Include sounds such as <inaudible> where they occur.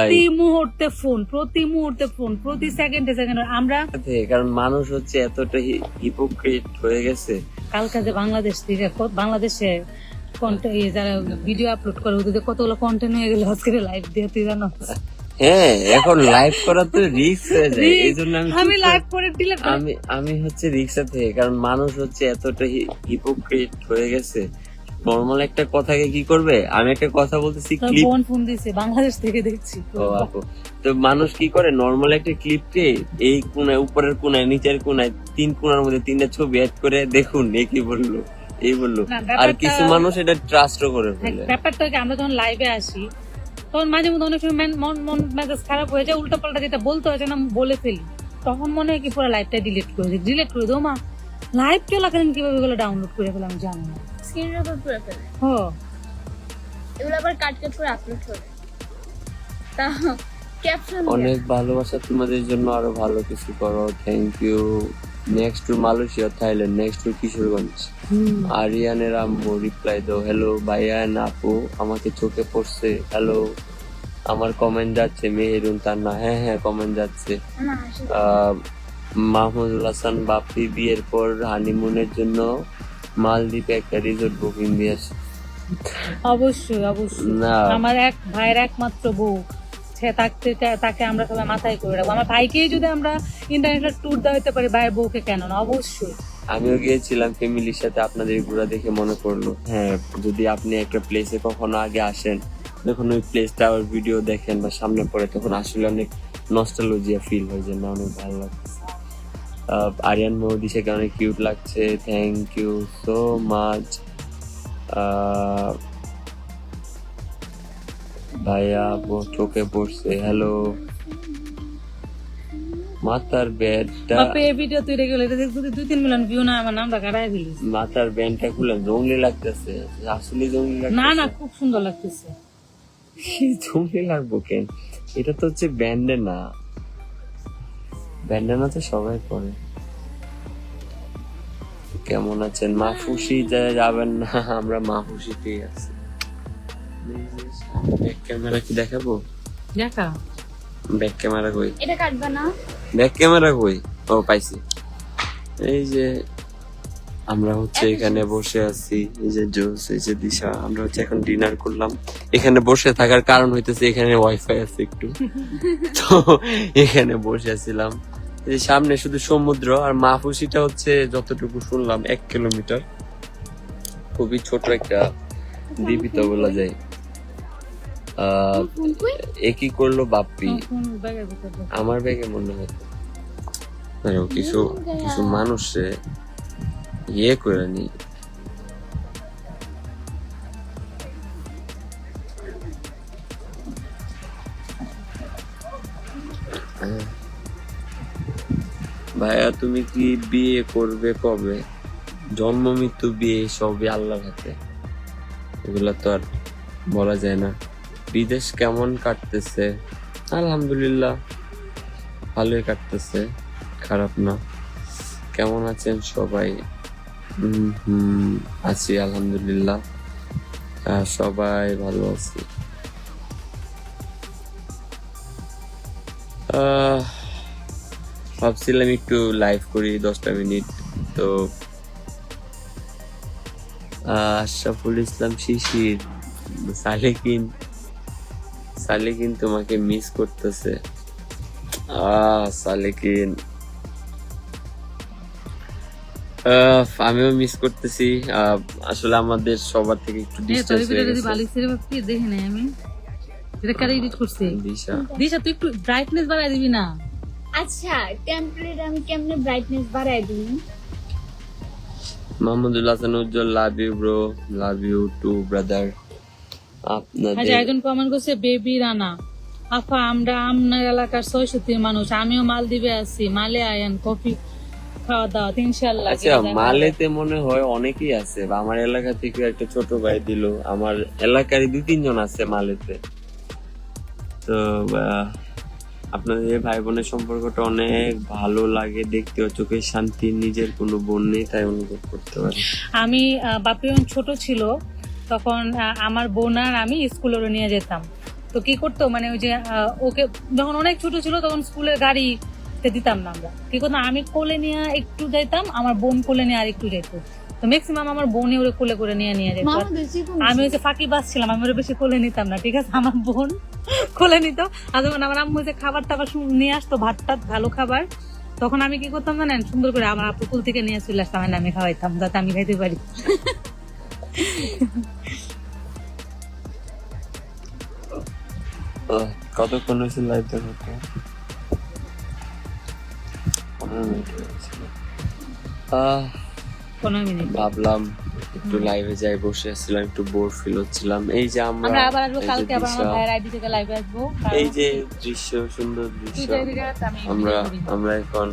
প্রতি মুহূর্তে ফোন প্রতি মুহূর্তে ফোন প্রতি সেকেন্ডে সেকেন্ডে আমরা কারণ মানুষ হচ্ছে এতটা হিপোক্রিট হয়ে গেছে। কালকে যে বাংলাদেশ থেকে বাংলাদেশে যারা ভিডিও আপলোড করে ওদের কতগুলো কন্টেন্ট হয়ে গেল আজকে লাইভ দিয়ে তুই জানো? হ্যাঁ এখন লাইভ করা তো রিস্ক হয়ে যায় এই জন্য আমি আমি লাইভ করে- করে আমি আমি হচ্ছে রিক্সা থেকে কারণ মানুষ হচ্ছে এতটা হিপোক্রিট হয়ে গেছে। নর্মাল একটা কথাকে কি করবে? আমি একটা কথা বলতেছি ক্লিপ বোন ফোন দিছে বাংলাদেশ থেকে দেখছি। তো মানুষ কি করে? নর্মাল একটা ক্লিপকে এই কোনায় উপরের কোনায় নিচের কোনায় তিন কোনার মধ্যে তিনটা ছবি অ্যাড করে দেখুন এ কি বলল এই বলল। আর কিছু মানুষ এটা ট্রাস্টও করে ফেলে ব্যাপারটা কি আমরা যখন লাইভে আসি তখন মাঝে মধ্যে অনেক সময় মন মন মেজাজ খারাপ হয়ে যায় উল্টো পাল্টা যেটা বলতে হয়েছে না বলে ফেলি। তখন মনে হয় কি পুরো লাইভটা ডিলিট করে দিই ডিলিট করে দেবো মা লাইভ চলাকালীন কীভাবে এগুলো ডাউনলোড করে ফেলে আমি জানি না। স্ক্রিন রেকর্ড করে ফেলে। ও এগুলো আবার কাট কাট করে আপলোড করে। তা ক্যাপশন অনেক ভালোবাসা তোমাদের জন্য আরও ভালো কিছু করো। Thank you next to Malaysia Thailand next to Kishoreganj. আরিয়ানের আম্মু রিপ্লাই দাও হ্যালো ভাইয়ান আপু আমাকে চোখে পড়ছে। হ্যালো আমার কমেন্ট যাচ্ছে মেহেরুন তার না। হ্যাঁ হ্যাঁ কমেন্ট যাচ্ছে। আহ, মাহমুদুল হাসান বাপি বিয়ের পর হানিমুনের জন্য মালদ্বীপে একটা রিসোর্ট বুকিং দিয়েছে। অবশ্যই অবশ্যই। না। আমার এক ভাইয়ের একমাত্র বউ। সে তাকে তাকে আমরা সবাই মাথায় করে রাখব। আমার ভাইকেই যদি আমরা ইন্টারন্যাশনাল ট্যুর দেওয়াতে পারি ভাইয়ের বউকে কেন না? অবশ্যই। আমিও গিয়েছিলাম ফ্যামিলির সাথে আপনাদের ঘোরা দেখে মনে পড়ল। হ্যাঁ যদি আপনি একটা প্লেসে কখনো আগে আসেন যখন ওই প্লেসটা আবার ভিডিও দেখেন বা সামনে পড়ে তখন আসলে অনেক নস্টালজিয়া ফিল হয় যে না অনেক ভালো লাগছে। আরিয়ান মৌদিশাকে অনেক কিউট লাগছে। থ্যাংক ইউ সো মাচ ভাইয়া চোখে পড়ছে। হ্যালো মাতার বেডটা বাপে এই ভিডিও তুই রেগুলার এটা দেখ যদি দুই তিন মিলিয়ন ভিউ না আমার নামটা কাটাই ফেলিস মাথার ব্যান্ডটা খুলে জঙ্গলি লাগতেছে। আসলে জঙ্গলি না লাগতেছে। না খুব সুন্দর লাগতেছে। <laughs> জঙ্গলি লাগবো কেন? এটা তো হচ্ছে ব্যান্ডে না। ব্যান্ডে না তো সবাই করে। কেমন আছেন? মাফুসি যা- যাবেন না আমরা মাফুসিতেই আছি। ব্যাক ক্যামেরা কি দেখাবো? দেখা। ব্যাক ক্যামেরা কই? এটা কাটবা না। ব্যাক ক্যামেরা কই? ও পাইছি। এই যে আমরা হচ্ছে এখানে বসে আছি। এই যে জোস এই যে দিশা আমরা হচ্ছে এখন ডিনার করলাম। এখানে বসে থাকার কারণ হইতেছে এখানে ওয়াইফাই আছে একটু। <laughs> তো এখানে বসে আছিলাম। এই যে সামনে শুধু সমুদ্র আর মাহফুসিটা হচ্ছে যতটুকু শুনলাম এক কিলোমিটার। খুবই ছোট একটা দ্বীপিত বলা যায়। একই করল বাপ্পি। আমার ব্যাগে মনে হয়। কিছু কিছু মানুষে ইয়ে। ভাইয়া, তুমি কি বিয়ে করবে কবে? জন্ম, মৃত্যু, বিয়ে সবই আল্লাহর হাতে। এগুলা তো আর বলা যায় না। বিদেশ কেমন কাটতেছে? আলহামদুলিল্লাহ, ভালোই কাটতেছে। খারাপ না। কেমন আছেন সবাই? আছি, আলহামদুলিল্লাহ। সবাই ভালো আছি। ভাবছিলাম একটু লাইভ করি, দশটা মিনিট। তো আশরাফুল ইসলাম শিশির, সালেকিন সালেকিন তোমাকে মিস করতেছে। আহ, সালেকিন। আমিও মিস করতেছি। আসলে আমাদের সবার থেকে একটু ডিস্টেন্স ভিডিও হয়ে গেছে। বাপি দেখি নাই আমি। এটা কারা এডিট করছে? দিশা। দিশা তুই একটু ব্রাইটনেস বাড়াই দিবি না। আচ্ছা টেম্পলেট আমি কেমনে ব্রাইটনেস বাড়াই দিই Mahmudul Hasan Ujjwal love you bro love you too brother আচ্ছা আপনাদের একজন কমেন্ট করছে বেবি রানা। আফা আমরা আপনার এলাকার ছয়শতির মানুষ। আমিও মালদ্বীপে আছি। মালে আয়ান কফি খাওয়া দাওয়া আচ্ছা মালেতে মনে হয় অনেকেই আছে আমার এলাকা থেকে একটা ছোট ভাই দিল আমার এলাকারই দুই তিনজন আছে মালেতে। তো আপনাদের ভাই বোনের সম্পর্কটা অনেক ভালো লাগে দেখতে চোখের শান্তি নিজের কোনো বোন নেই তাই অনুভব করতে পারি। আমি বাপি যখন ছোট ছিল তখন আমার বোন আর আমি স্কুলে নিয়ে যেতাম। তো কি করতো মানে ওই যে ওকে যখন অনেক ছোট ছিল তখন স্কুলের গাড়িতে দিতাম না আমরা। কি করতাম? আমি কোলে নিয়ে একটু যাইতাম আমার বোন কোলে নিয়ে আর একটু যাইতো। তো ম্যাক্সিমাম আমার বোনে ওরে কোলে করে নিয়ে নিয়ে যেত। আমি হচ্ছে ফাঁকি বাঁচছিলাম আমি ওরে বেশি কোলে নিতাম না ঠিক আছে? আমার বোন কোলে নিত। আর যখন আমার আম্মু হচ্ছে খাবার টাবার নিয়ে আসতো ভাত টাত ভালো খাবার তখন আমি কি করতাম জানেন? সুন্দর করে আমার আপু কুল থেকে নিয়ে চলে আসতাম আমি খাওয়াইতাম যাতে আমি খাইতে পারি। আহ, কতক্ষণ হয়েছে লাইভ দেখাতে? পনেরো মিনিট হয়েছিল। আহ, পনেরো মিনিট ভাবলাম একটু লাইভে যাই বসে আসছিলাম একটু বোর ফিল হচ্ছিলাম। এই যে আমরা আবার আসব কালকে আবার আমার ভাইয়ের আইডি থেকে লাইভে আসব এই যে দৃশ্য সুন্দর দৃশ্য। আমরা আমরা এখন